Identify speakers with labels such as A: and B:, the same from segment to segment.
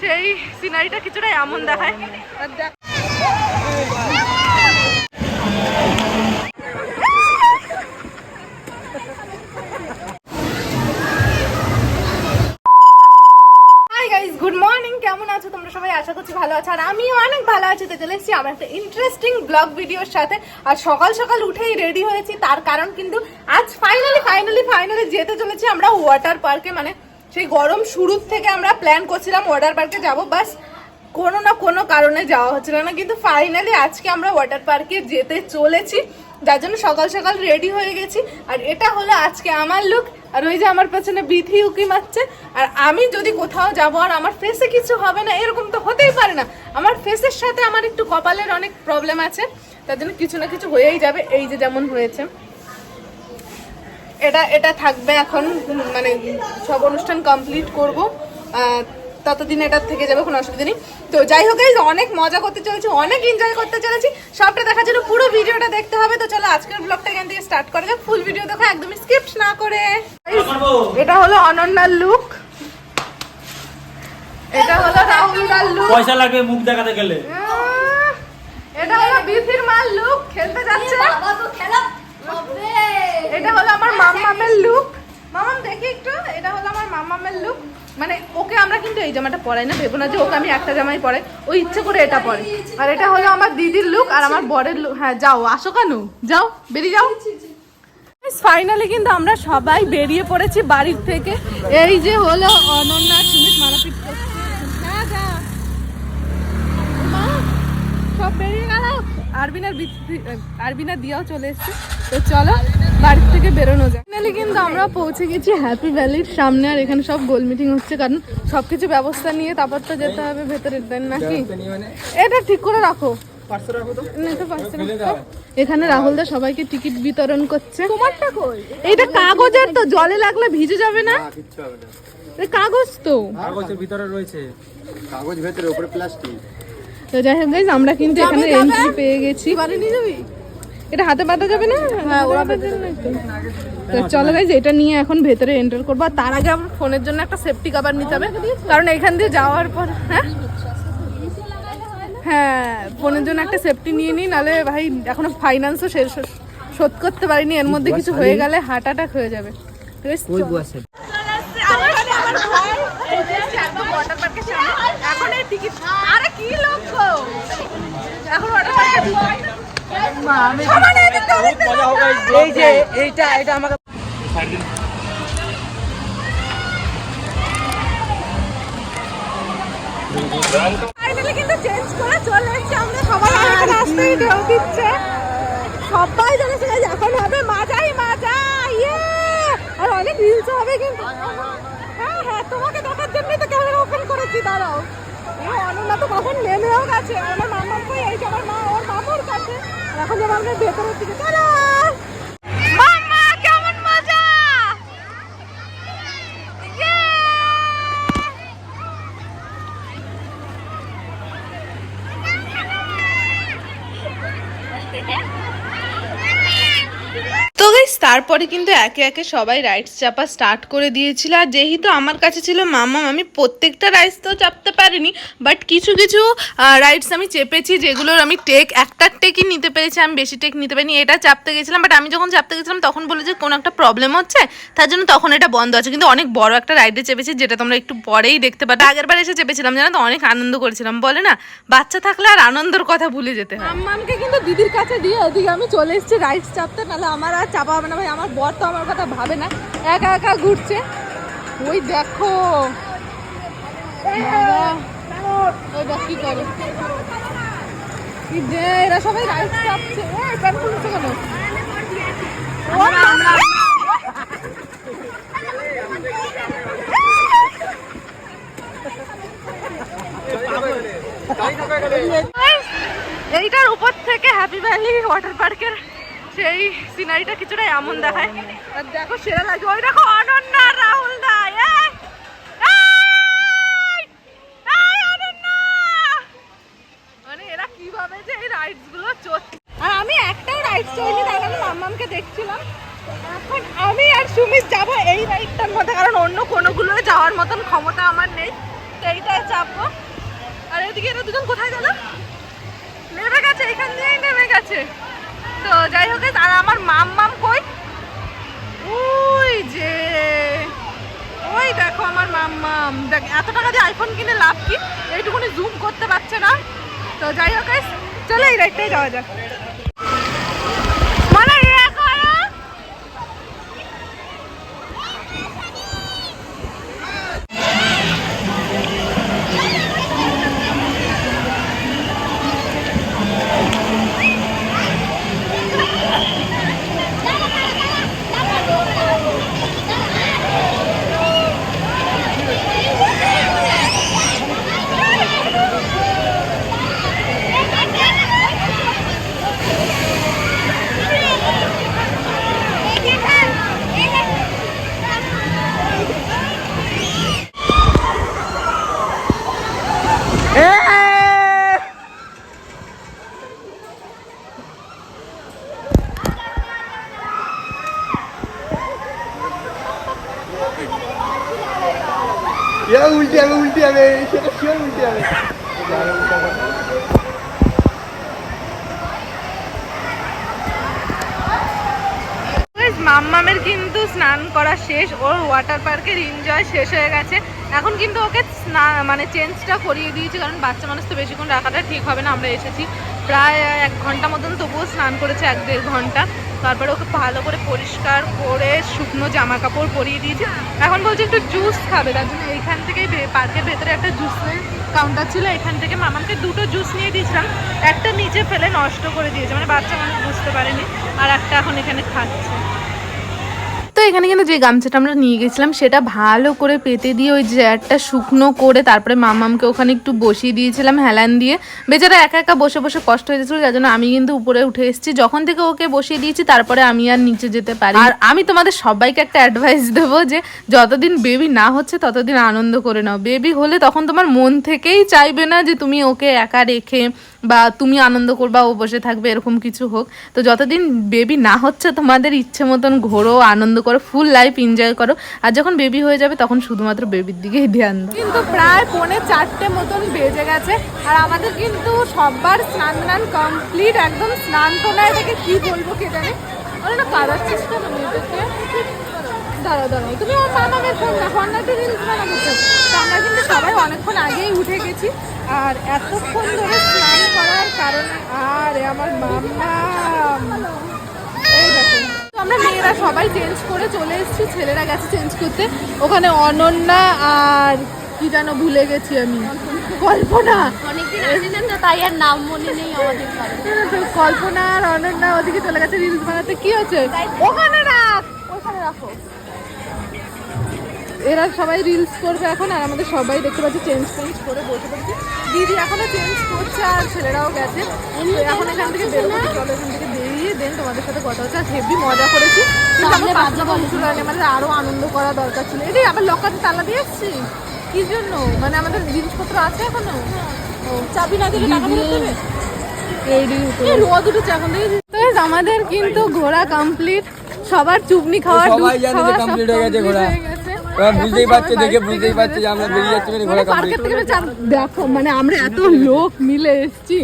A: সেই সিনারিটা কিছুটা এমন দেখায়। কেমন আছো? তোমরা সবাই আশা করছি ভালো আছো। আর আমিও অনেক ভালো আছি। তো চলে এসেছি আমার একটা ইন্টারেস্টিং ব্লগ ভিডিওর সাথে। আর সকাল সকাল উঠেই রেডি হয়েছি। তার কারণ কিন্তু আজ ফাইনালি ফাইনালি ফাইনালি যেতে চলেছি আমরা ওয়াটার পার্কে মানে সেই গরম শুরুর থেকে আমরা প্ল্যান করছিলাম ওয়াটার পার্কে যাব। বাস কোনো না কোনো কারণে যাওয়া হচ্ছিল না। কিন্তু ফাইনালি আজকে আমরা ওয়াটার পার্কে যেতে চলেছি। যার জন্য সকাল সকাল রেডি হয়ে গেছি। আর এটা হলো আজকে আমার লুক আর ওই যে আমার পেছনে বিথি উকি মারছে। আর আমি যদি কোথাও যাব আর আমার ফেসে কিছু হবে না, এরকম তো হতেই পারে না। আমার ফেসের সাথে আমার একটু কপালের অনেক প্রবলেম আছে। তার জন্য কিছু না কিছু হয়েই যাবে, এই যে যেমন হয়েছে। এটা এটা থাকবে এখন মানে সব অনুষ্ঠান কমপ্লিট করব। ততদিন এটা থেকে যাবে কোনো অসুবিধা নেই। তো যাই হোক অনেক মজা করতে চলেছি অনেক এনজয় করতে চলেছি। সবটা দেখার জন্য পুরো ভিডিওটা দেখতে হবে। তো চলো আজকের ব্লগটা এখান থেকে স্টার্ট করা যাক। ফুল ভিডিও দেখো একদমই স্কিপ না করে। এটা হলো অনন্যার লুক এটা হলো রাহুলদার লুক
B: পয়সা লাগবে মুখ দেখাতে গেলে।
A: এটা হলো বিথির মার লুক খেলতে যাচ্ছে।
C: বাবা তো খেলা।
A: এটা হলো আমার মাম্মামের লুক মামাম দেখি একটু। এটা হলো আমার মাম্মামের লুক মানে ওকে আমরা কিন্তু এই জামাটা পরাই না, ভেবো না যে ওকে আমি একটা জামাই পরাই। ও ইচ্ছে করে এটা পরে। আর এটা হলো আমার দিদির লুক আর আমার বরের লুক হ্যাঁ যাও, আসো কেন, যাও, বেরিয়ে যাও। ফাইনালি কিন্তু আমরা সবাই বেরিয়ে পড়েছি বাড়ির থেকে। এই যে হলো অনন্যা, সুমিত মারাপিট হ্যাঁ সব বেরিয়ে আরবিনার বিথি- আরবিনা দিয়াও চলে এসছে। তো চলো বাড়ির থেকে বেরোনো যায় ফাইনালি কিন্তু আমরা পৌঁছে গেছি হ্যাপি ভ্যালির সামনে আর এখানে সব গোল মিটিং হচ্ছে কারণ সবকিছু ব্যবস্থা নিয়ে তারপর তো যেতে হবে ভেতরে দেন নাকি? এটা ঠিক করে রাখো। এখানে রাহুল দা সবাইকে টিকিট বিতরণ করছে। তোমারটা কই? এইটা কাগজের তো জলে লাগলে ভিজে যাবে না। কাগজ তো।
B: কাগজের ভিতরে রয়েছে।
D: কাগজ ভেতরে উপরে প্লাস্টিক।
A: তো যাই হোক guys, আমরা কিন্তু এখানে এন্ট্রি পেয়ে গেছি। এটা হাতে পাতা যাবে না? হ্যাঁ তো চলো গাইজ এটা নিয়ে এখন ভেতরে এন্টার করব। আর তার আগে আমার ফোনের জন্য একটা সেফটি কভার নিতে হবে। কারণ এখান দিয়ে যাওয়ার পর হ্যাঁ? হ্যাঁ ফোনের জন্য একটা সেফটি নিয়ে নিই নাহলে ভাই এখনও ফাইন্যান্সও শেষ শোধ করতে পারিনি। এর মধ্যে কিছু হয়ে গেলে হার্ট অ্যাটাক হয়ে যাবে। এখন এই টিকিট আরে কি লোক গো এখন ওয়াটার পার্কে মা আমি
B: এই যে এইটা এটা আমাকে
A: কিন্তু চেঞ্জ করে চলে এসেছি আমরা সবাই আমাকে রাস্তায় ঢেউ দিচ্ছে। সবাই জানে এখন হবে মাজাই মাজা ইয়ে! আর অনেক রিলস হবে কিন্তু। হ্যাঁ হ্যাঁ তোমাকে দেখার জন্যই তো ক্যামেরা ওপেন করেছি দাঁড়াও। অনন্যা তো কখন নেমেও গেছে। আমার মামার তো এই আমার মা, ওর মামার কাছে। এখন যে আমরা ভেতরের দিকে মাম্মা কেমন মজা Yeah! তো গাইস তারপরে কিন্তু একে একে সবাই রাইডস চাপা স্টার্ট করে দিয়েছিল। আর যেহেতু আমার কাছে ছিল মামা, আমি প্রত্যেকটা রাইডস তো চাপতে পারিনি বাট কিছু কিছু রাইডস আমি চেপেছি যেগুলোর আমি টেক একটা টেকই নিতে পেরেছি, আমি বেশি টেক নিতে পারিনি, এটা চাপতে গেছিলাম বাট আমি যখন চাপতে গেছিলাম, তখন বলে যে কোনো একটা প্রবলেম হচ্ছে, তার জন্য তখন এটা বন্ধ আছে। কিন্তু অনেক বড় একটা রাইডে চেপেছি, যেটা তোমরা একটু পরেই দেখতে পাবে আগের বার এসে চেপেছিলাম, জানো তো, অনেক আনন্দ করেছিলাম, বলে না? বাচ্চা থাকলে আর আনন্দের কথা ভুলে যেতে আম্মামকে কিন্তু দিদির কাছে দিয়ে ওদিকে আমি চলে এসেছি রাইডস চাপতে, নাহলে আমার আর চাপা হবে না ভাই আমার বর তো আমার কথা ভাবে না। একা একা ঘুরছে। ওই দেখো। ওই দেখ কি করে। যে এরা সবাই চাপছে। এই প্যান খুলছে কেন? এইটার উপর থেকে হ্যাপি ভ্যালি ওয়াটার পার্কের সেই সিনারিটা কিছুটা এমন দেখায়। আর দেখো সেরা লাগে ওই দেখো অনন্যা, রাহুল দা! মানে এরা কীভাবে যে এই রাইডসগুলো আর আমি একটাও রাইডস চড়িনি তার কারণে মাম্মামকে দেখছিলাম। এখন আমি আর সুমিত যাব এই রাইডটার মধ্যে, কারণ অন্য কোনোগুলো যাওয়ার মতন ক্ষমতা আমার নেই। তো এইটাই চাপবো। আর এদিকে এরা দুজন কোথায় গেল? নেমে গেছে, এখান দিয়েই নেমে গেছে। তো যাই হোক আর আমার মাম মাম কই? ওই যে, ওই দেখো আমার মাম মাম। দেখ, এত টাকা দিয়ে আইফোন কিনে লাভ কি? এইটুকুনি জুম করতে পারছে না। তো যাই হোক চলে এই রাইটটাই যাওয়া যাক মানে এ করো
D: এরা উল্টে যাবে উল্টে যাবে সেটা শিওর উল্টে যাবে
A: Guys, মাম্মামের কিন্তু স্নান করা শেষ, ওর ওয়াটার পার্কের এনজয় শেষ হয়ে গেছে। এখন কিন্তু ওকে স্নান মানে চেঞ্জটা করিয়ে দিয়েছি, কারণ বাচ্চা মানুষ তো বেশিক্ষণ রাখাটা ঠিক হবে না, আমরা এসেছি। প্রায় এক ঘণ্টা মতন তবুও স্নান করেছে, এক দেড় ঘণ্টা। তারপরে ওকে ভালো করে পরিষ্কার করে শুকনো জামা কাপড় পরিয়ে দিয়েছি। এখন বলছে একটু জুস খাবে, তার জন্য এইখান থেকে পার্কের ভেতরে একটা জুসের কাউন্টার ছিল এখান থেকে মামাকে দুটো জুস নিয়ে দিয়েছিলাম। একটা নিচে ফেলে নষ্ট করে দিয়েছে মানে বাচ্চা মানুষ বুঝতে পারেনি, আর একটা এখন এখানে খাচ্ছে। এখানে কিন্তু যে গামছাটা আমরা নিয়ে গেছিলাম, সেটা ভালো করে পেতে দিয়ে ওই জ্যারটা শুকনো করে তারপরে মামামকে ওখানে একটু বসিয়ে দিয়েছিলাম হেলান দিয়ে। বেচারা একা একা বসে বসে কষ্ট হয়ে যাচ্ছিল যার জন্য আমি কিন্তু উপরে উঠে এসেছি। যখন থেকে ওকে বসিয়ে দিয়েছি, তারপরে আমি আর নিচে যেতে পারি আর আমি তোমাদের সবাইকে একটা অ্যাডভাইস দেবো যে, যতদিন বেবি না হচ্ছে, ততদিন আনন্দ করে নাও। বেবি হলে তখন তোমার মন থেকেই চাইবে না যে, তুমি ওকে একা রেখে বা তুমি আনন্দ করবা, ও বসে থাকবে, এরকম কিছু হোক। তো যতদিন বেবি না হচ্ছে, তোমাদের ইচ্ছে মতন ঘোরো, আনন্দ করো ফুল লাইফ এনজয় করো। আর যখন বেবি হয়ে যাবে, তখন শুধুমাত্র বেবির দিকেই ধ্যান দাও। কিন্তু প্রায় পৌনে চারটে মতন বেজে গেছে, আর আমাদের কিন্তু সবার স্নান টান কমপ্লিট একদম স্নান তো না এটাকে কি বলব কে জানে? ওরা না কারাচ্ছিস কেন মেয়েদেরকে দাঁড়াও দাঁড়াও, তুমি আমার মামামের ফোন না ফোন না একটু রিলস বানাবো তো। তো আমরা কিন্তু অনেকক্ষণ আগেই উঠে গেছি। আর এতক্ষণ ধরে স্নান করার কারণে আরে আমার মাম্মা। আমরা মেয়েরা সবাই চেঞ্জ করে চলে এসেছি ছেলেরা গেছে চেঞ্জ করতে। ওখানে অনন্যা আর কি যেন ভুলে গেছি আমি। কল্পনা।
C: তাই আর নাম মনে নেই আমাদের
A: তো কল্পনা আর অনন্যা ওদিকে চলে গেছে রিলস বানাতে। কি হচ্ছে? ওখানে রাখ। ওখানে রাখো। এরা সবাই রিলস করবে এখন আর আমাদের সবাই দেখতে পাচ্ছি চেঞ্জ চেঞ্জ করে বসে পড়েছে। দিদি এখনও চেঞ্জ করছে আর ছেলেরাও গেছে। তো এখন এখান থেকে বেরোবো চলো এখান থেকে বেরিয়ে দেন তোমাদের সাথে কথা হচ্ছে। আর হেভি মজা করেছি। কিন্তু আমার বাচ্চা বন্ধু। মানে আরও আনন্দ করা দরকার ছিল। এটাই আবার লকাতে তালা দিয়ে এসছি কি জন্য? মানে আমাদের জিনিসপত্র আছে এখনও? ও চাবি না দিলে টাকা ফেরত দেবে? আমাদের কিন্তু ঘোরা কমপ্লিট সবার চুবনি খাওয়া
B: সবাই জানে complete হয়ে গেছে ঘোরা।
A: হয়ে গেছে।
B: ওরা
A: এখন
B: বুঝতেই পারছে দেখে বুঝতেই পারছে যে আমরা বেরিয়ে যাচ্ছি মানে
A: মানে
B: ঘোরা কমপ্লিট
A: দেখো মানে আমরা এত লোক মিলে এসেছি।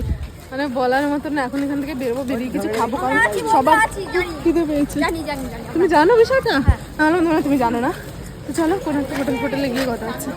A: মানে বলার মতো না এখন এখান থেকে বেরোবো বেরিয়ে কিছু খাব কারণ সবার। খিদে পেয়েছে।
C: জানি জানি জানি।
A: তুমি জানো বিষয়টা? আমি তোমরা তুমি জানো না?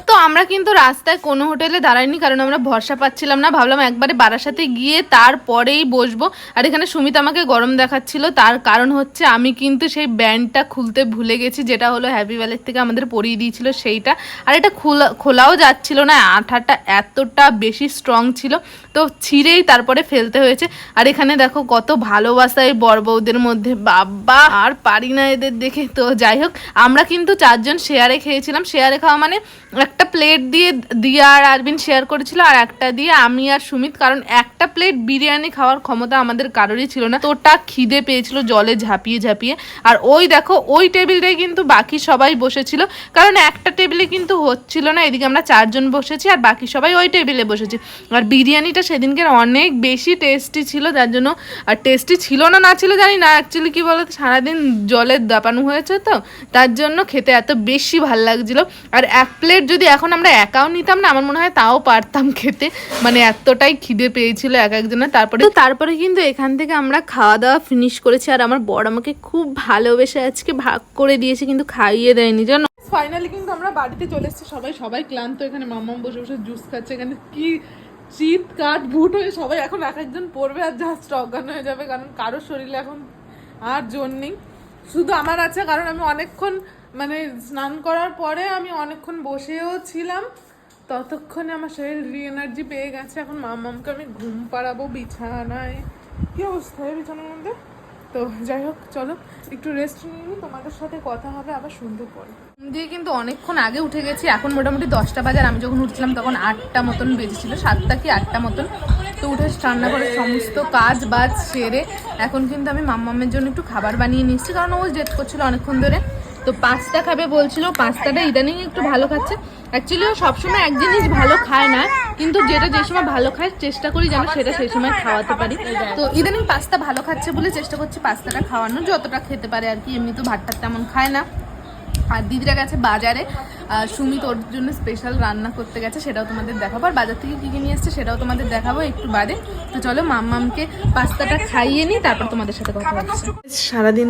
A: তো আমরা কিন্তু রাস্তায় কোনো হোটেলে দাঁড়াইনি, কারণ আমরা ভরসা পাচ্ছিলাম না। ভাবলাম একবারে বারাসাতে গিয়ে তারপরেই বসবো। আর এখানে সুমিত আমাকে গরম দেখাচ্ছিল, তার কারণ হচ্ছে আমি কিন্তু সেই ব্যান্ডটা খুলতে ভুলে গেছি, যেটা হলো হ্যাপি ভ্যালের থেকে আমাদের পরিয়ে দিয়েছিল সেইটা। আর এটা খোলা, খোলাও যাচ্ছিল না, আঠাটা এতটা বেশি স্ট্রং ছিল, তো ছিঁড়েই তারপরে ফেলতে হয়েছে। আর এখানে দেখো কত ভালোবাসা এই বর বউদের মধ্যে। বাবা, আর পারি না এদের দেখে। তো যাই হোক, আমরা কিন্তু চারজন শেয়ার শেয়ারে খেয়েছিলাম। শেয়ারে খাওয়া মানে একটা প্লেট দিয়ে দিয়া আর আরবিন শেয়ার করেছিল আর একটা দিয়ে আমি আর সুমিত, কারণ একটা প্লেট বিরিয়ানি খাওয়ার ক্ষমতা আমাদের কারোরই ছিল না। তোটা খিদে পেয়েছিল, জলে ঝাঁপিয়ে ঝাঁপিয়ে। আর ওই দেখো, ওই টেবিলটাই কিন্তু বাকি সবাই বসেছিল। কারণ একটা টেবিলে কিন্তু হচ্ছিল না, এদিকে আমরা চারজন বসেছি আর বাকি সবাই ওই টেবিলে বসেছি। আর বিরিয়ানিটা সেদিনকে অনেক বেশি টেস্টি ছিল, যার জন্য আর টেস্টি ছিল না না ছিল জানি না অ্যাকচুয়ালি কি বলতো, সারাদিন জলের দাপানো হয়েছে তো, তার জন্য খেতে এত বেশি ভালো লাগছিল। আর এক প্লেট যদি এখন আমরা একাও নিতাম না আমার মনে হয় তাও পারতাম খেতে। মানে এতটাই খিদে পেয়েছিল এক একজনের। তারপরে তো তারপরে কিন্তু এখান থেকে আমরা খাওয়া দাওয়া ফিনিশ করেছি। আর আমার বড় আমাকে খুব ভালোবেসে আজকে ভাগ করে দিয়েছে কিন্তু খাইয়ে দেয়নি জানো? ফাইনালি কিন্তু আমরা বাড়িতে চলে এসেছি। সবাই সবাই ক্লান্ত। এখানে মাম্মাম বসে বসে জুস খাচ্ছে। এখানে কি চিত কাঠ ভুট হয়ে সবাই এখন এক একজন পড়বে আর জাস্ট অজ্ঞান হয়ে যাবে। কারণ কারোর শরীরে এখন আর জোর নেই। শুধু আমার আছে কারণ আমি অনেকক্ষণ মানে স্নান করার পরে আমি অনেকক্ষণ বসেও ছিলাম। ততক্ষণে আমার শরীর রি এনার্জি পেয়ে গেছে। এখন মামামকে আমি ঘুম পাড়াবো বিছানায়। কি অবস্থা হয় বিছানার মধ্যে? তো যাই হোক, চলো একটু রেস্ট নিয়ে তোমাদের সাথে কথা হবে, আবার শুনতে পরে। দিয়ে কিন্তু অনেকক্ষণ আগে উঠে গেছি। এখন মোটামুটি দশটা বাজার আমি যখন উঠছিলাম তখন আটটা মতন বেজেছিল, সাতটা কি আটটা মতন। তো উঠে রান্না করে সমস্ত কাজ বাজ সেরে এখন কিন্তু আমি মাম্মামের জন্য একটু খাবার বানিয়ে নিচ্ছি কারণ ও জেদ করছিল অনেকক্ষণ ধরে। তো পাস্তা খাবে বলছিল পাস্তাটা ইদানিং একটু ভালো খাচ্ছে। অ্যাকচুয়ালি ও সবসময় এক জিনিস ভালো খায় না কিন্তু যেটা যে সময় ভালো খায় চেষ্টা করি যেন সেটা সেই সময় খাওয়াতে পারি। তো ইদানিং পাস্তা ভালো খাচ্ছে বলে চেষ্টা করছি পাস্তাটা খাওয়ানোর যতটা খেতে পারে আর কি এমনি তো ভাতটা তেমন খায় না। আর দিদিরা গেছে বাজারে আহ, সুমিত ওর জন্য স্পেশাল রান্না করতে গেছে সেটাও তোমাদের দেখাবো। আর বাজার থেকে কী কী নিয়ে এসছে সেটাও তোমাদের দেখাবো একটু বাদে। তো চলো মাম্মামকে পাস্তাটা খাইয়ে নিই তারপর তোমাদের সাথে কথা হচ্ছে সারাদিন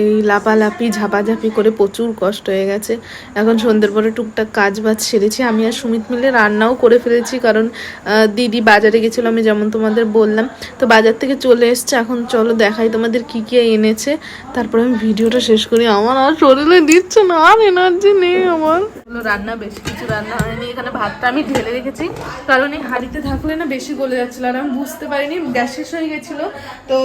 A: এই লাপালাপি, ঝাপাঝাপি করে প্রচুর কষ্ট হয়ে গেছে। এখন সন্ধ্যের পরে টুকটাক কাজ বাজ সেরেছি। আমি আর সুমিত মিলে রান্নাও করে ফেলেছি কারণ দিদি বাজারে গেছিল, আমি যেমন তোমাদের বললাম। তো বাজার থেকে চলে এসছে। এখন চলো দেখাই তোমাদের কি কি এনেছে। তারপরে আমি ভিডিওটা শেষ করি। আমার আর শরীরে দিচ্ছে না, আর এনার্জি নেই আমার। রান্না, বেশি কিছু রান্না হয়নি। এখানে ভাতটা আমি ঢেলে রেখেছি। কারণ এই হাঁড়িতে থাকলে না বেশি গলে যাচ্ছিল আর আমি বুঝতে পারিনি। গ্যাস শেষ হয়ে গেছিল। তো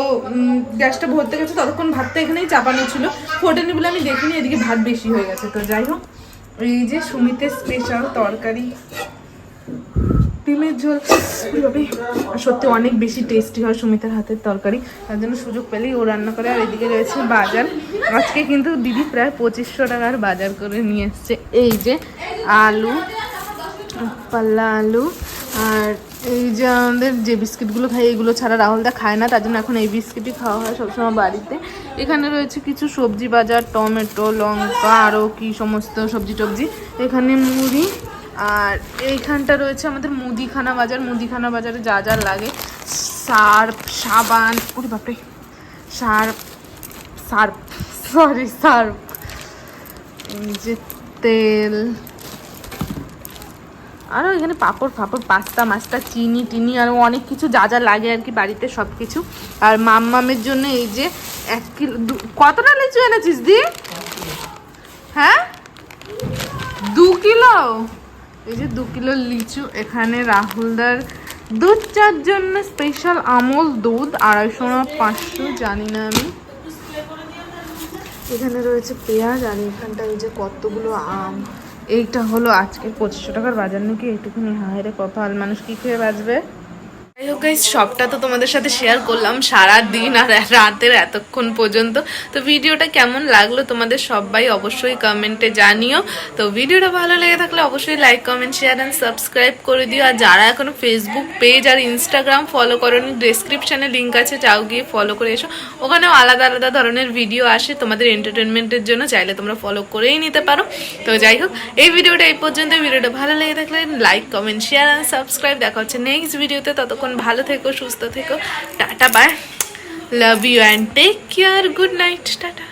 A: গ্যাসটা ভরতে গেছে। ততক্ষণ ভাতটা এখানেই চাপানো ছিল। ফোটেনি বলে আমি দেখিনি, এদিকে ভাত বেশি হয়ে গেছে। তো যাই হোক, এই যে সুমিতের স্পেশাল তরকারি, ডিমের ঝোল সত্যি অনেক বেশি টেস্টি হয় সুমিতার হাতের তরকারি। তার জন্য সুযোগ পেলেই ও রান্না করে, আর এদিকে রয়েছে বাজার। আজকে কিন্তু দিদি প্রায় পঁচিশশো টাকার বাজার করে নিয়ে এসছে। এই যে আলু, পাল্লা আলু আর এই যে আমাদের যে বিস্কিটগুলো খাই, এগুলো ছাড়া রাহুলদা খায় না, তার জন্য এখন এই বিস্কিটই খাওয়া হয় সবসময় বাড়িতে। এখানে রয়েছে কিছু সবজি বাজার, টমেটো, লঙ্কা আরও কি সমস্ত সবজি টবজি। এখানে মুড়ি, আর এইখানটা রয়েছে আমাদের মুদিখানা বাজার। মুদিখানা বাজারে যা যা লাগে। সার্ফ, সাবান, ওরে বাপরে, সার্ফ সার্ফ সরি সার্ফ। যে তেল আরও এখানে পাঁপড়, ফাপড়, পাস্তা, মাস্তা, চিনি, টিনি আরও অনেক কিছু যা যা লাগে আর কি বাড়িতে সব কিছু আর মাম্মামের জন্য এই যে এক কিলো কতটা লিচু এনেছিস দি? হ্যাঁ? দু কিলো? এই যে দু কিলো লিচু এখানে রাহুলদার দুধ চার জন্য স্পেশাল আমল দুধ, আড়াইশো না পাঁচশো, জানি না আমি। এখানে রয়েছে পেঁয়াজ আর এখানটা এই যে কতগুলো আম। এইটা হলো আজকে পঁচিশশো টাকার বাজার নাকি? এইটুকুনি হায় রে কপাল মানুষ কি খেয়ে বাঁচবে? Guys, সবটা তো তোমাদের সাথে শেয়ার করলাম সারা দিন আর রাতের এতক্ষণ পর্যন্ত। তো ভিডিওটা কেমন লাগল তোমাদের সবাই অবশ্যই কমেন্টে জানিও। তো ভিডিওটা ভালো লেগে থাকলে অবশ্যই like comment share and subscribe করে দিও। আর যারা এখনও ফেসবুক পেজ আর ইনস্টাগ্রাম ফলো করোনি ডেসক্রিপশনে লিঙ্ক আছে যাও গিয়ে ফলো করে এসো। ওখানেও আলাদা আলাদা ধরনের ভিডিও আসে তোমাদের এন্টারটেনমেন্টের জন্য চাইলে তোমরা ফলো করেই নিতে পারো। তো যাই হোক এই ভিডিওটা এই পর্যন্ত। ভিডিওটা ভালো লেগে থাকলে like comment share and subscribe দেখা হচ্ছে নেক্সট ভিডিওতে ততক্ষণ ভালো থেকো, সুস্থ থেকো। Tata bye love you and take care good night tata